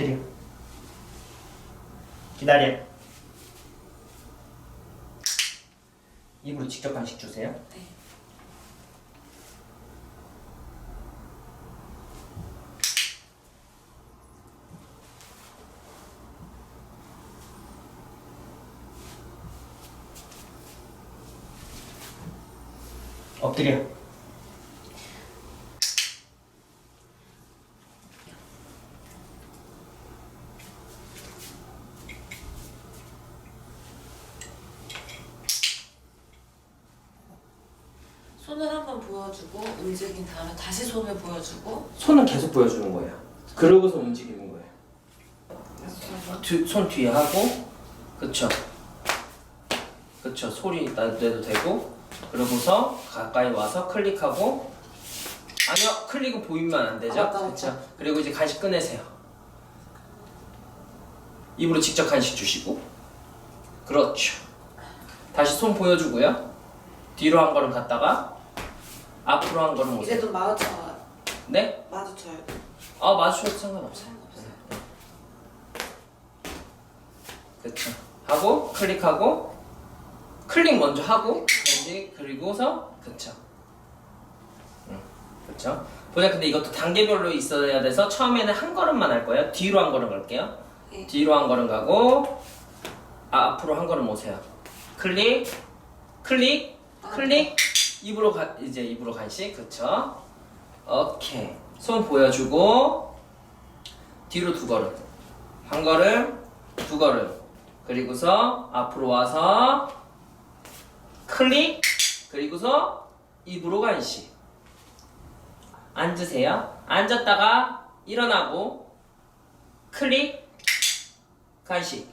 엎드려. 기다려. 입으로 직접 간식 주세요. 네. 엎드려. 손을 한번 보여주고 움직인 다음에 다시 손을 보여주고 손은 계속 보여주는 거예요. 그러고서 움직이는 거예요. 뒤, 손 뒤에 하고, 그쵸. 그쵸. 소리 내도 되고, 그러고서 가까이 와서 클릭하고, 아니요, 클릭은 보이면 안 되죠. 아, 맞다, 맞다. 그쵸. 그리고 이제 간식 꺼내세요. 입으로 직접 간식 주시고, 그렇죠. 다시 손 보여주고요. 뒤로 한 걸음 갔다가, 앞으로 한 걸음 오세요. 이제도 마주쳐요. 네? 마주쳐요. 아 마주쳐도 상관없어요. 그쵸. 하고 클릭하고 클릭 먼저 하고 이제 그리고서 그쵸. 응, 그쵸. 보자 근데 이것도 단계별로 있어야 돼서 처음에는 한 걸음만 할 거예요. 뒤로 한 걸음 갈게요. 네. 뒤로 한 걸음 가고 아, 앞으로 한 걸음 오세요. 클릭 클릭 클릭 입으로 가 이제 입으로 간식 그쵸. 오케이. 손 보여주고 뒤로 두 걸음. 한 걸음, 두 걸음. 그리고서 앞으로 와서 클릭. 그리고서 입으로 간식. 앉으세요. 앉았다가 일어나고 클릭. 간식.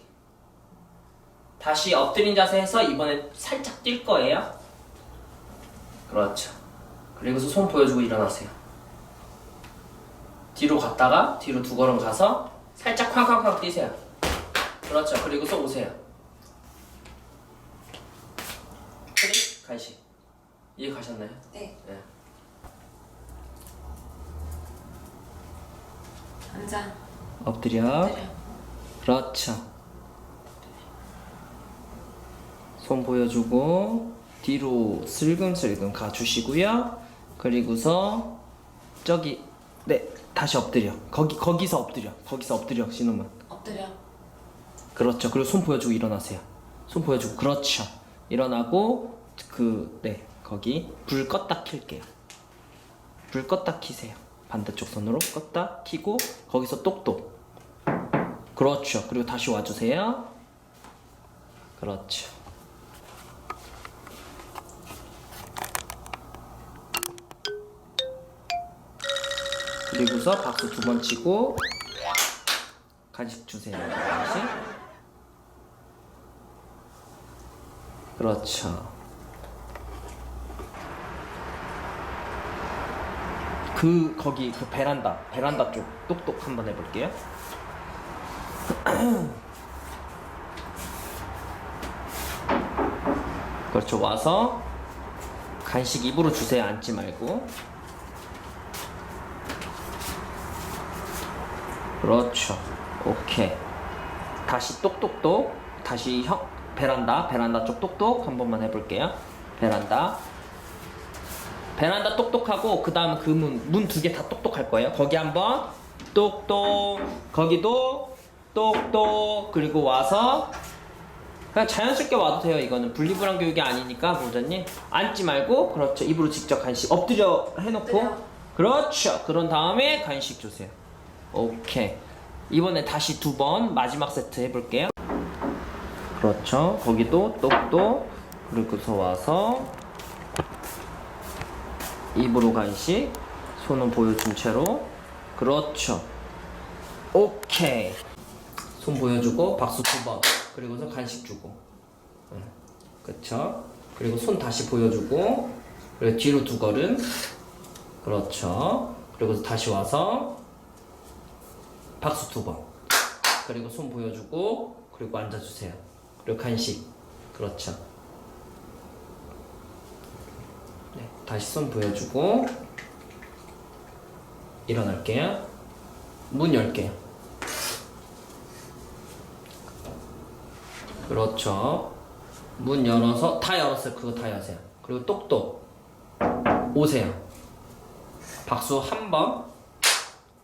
다시 엎드린 자세에서 이번엔 살짝 뛸 거예요. 그렇죠. 그리고서 손 보여주고 일어나세요. 뒤로 갔다가 뒤로 두 걸음 가서 살짝 쾅쾅쾅 뛰세요. 그렇죠. 그리고서 오세요. 간식. 이해 가셨나요? 네. 네. 앉아. 엎드려. 때려. 그렇죠. 손 보여주고 뒤로 슬금슬금 가주시고요. 그리고서 저기 네 다시 엎드려. 거기 거기서 엎드려. 거기서 엎드려 신호만. 엎드려. 그렇죠. 그리고 손 보여주고 일어나세요. 손 보여주고 그렇죠. 일어나고 그 네 거기 불 껐다 킬게요. 불 껐다 키세요. 반대쪽 손으로 껐다 키고 거기서 똑똑. 그렇죠. 그리고 다시 와주세요. 그렇죠. 그리고서 박수 두 번 치고 간식 주세요. 간식. 그렇죠. 그 거기 그 베란다 베란다 쪽 똑똑 한번 해볼게요. 그렇죠. 와서 간식 입으로 주세요. 앉지 말고. 그렇죠. 오케이. 다시 똑똑똑. 다시 형 베란다 베란다 쪽 똑똑 한 번만 해볼게요. 베란다. 베란다 똑똑하고 그 다음 그 문 문 두 개 다 똑똑할 거예요. 거기 한 번 똑똑 거기도 똑똑 그리고 와서 그냥 자연스럽게 와도 돼요. 이거는 분리불안 교육이 아니니까 보호자님 앉지 말고 그렇죠. 입으로 직접 간식 엎드려 해놓고. 그렇죠. 그런 다음에 간식 주세요. 오케이. 이번에 다시 두 번 마지막 세트 해볼게요. 그렇죠. 거기도 똑똑 그리고서 와서 입으로 간식 손은 보여준 채로 그렇죠. 오케이. 손 보여주고 박수 두 번. 그리고서 간식 주고. 응. 그쵸? 그리고 손 다시 보여주고 그리고 뒤로 두 걸음. 그렇죠. 그리고 다시 와서 박수 두 번. 그리고 손 보여주고 그리고 앉아주세요. 그리고 간식. 그렇죠. 네, 다시 손 보여주고 일어날게요. 문 열게요. 그렇죠. 문 열어서 다 열었어요. 그거 다 여세요. 그리고 똑똑 오세요. 박수 한 번.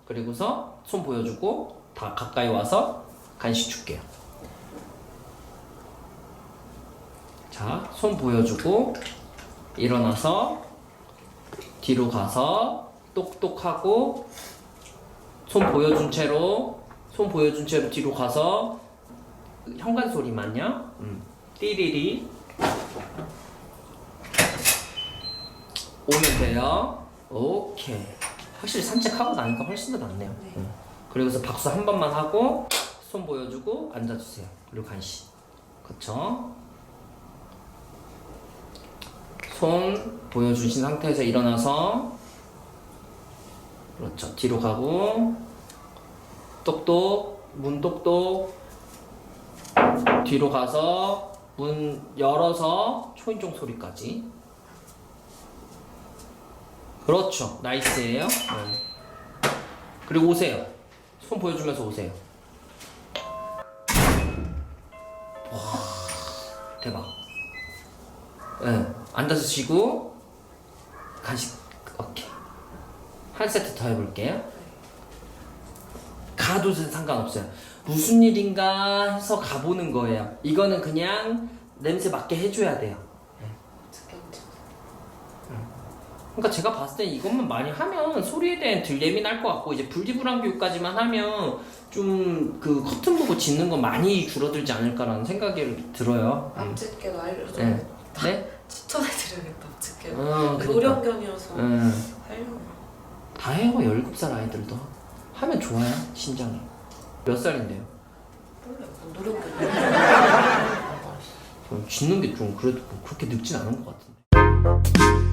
그리고서 손 보여주고 다 가까이 와서 간식 줄게요. 자, 손 보여주고 일어나서 뒤로 가서 똑똑하고 손 보여준 채로 손 보여준 채로 뒤로 가서 현관 소리만요. 음. 띠리리 오면 돼요. 오케이. 확실히 산책하고 나니까 훨씬 더 낫네요. 네. 음. 그리고서 박수 한 번만 하고 손 보여주고 앉아주세요. 그리고 간식. 그쵸? 손 보여주신 상태에서 일어나서 그렇죠. 뒤로 가고 똑똑 문 똑똑 뒤로 가서 문 열어서 초인종 소리까지 그렇죠. 나이스예요. 네. 그리고 오세요. 손 보여주면서 오세요. 와 대박. 네, 앉아서 쉬고 간식 오케이 한 세트 더 해볼게요 가도는 상관없어요 무슨 일인가 해서 가보는 거예요 이거는 그냥 냄새 맡게 해줘야 돼요 그러니까 제가 봤을 때 이것만 많이 하면 소리에 대한 덜 예민할 것 같고 이제 불기불안 교육까지만 하면 좀 그 커튼 보고 짖는 건 많이 줄어들지 않을까라는 생각이 들어요 음. 앞집게도 알려줘 네? 네? 추천해드려야겠다 앞집게 어, 그러니까. 노령견이어서 음. 하려고 다 해요 17살 아이들도 하면 좋아요 심장이 몇 살인데요? 몰라 뭐 노령견 어, 짖는 게 좀 그래도 뭐 그렇게 늙진 않은 것 같은데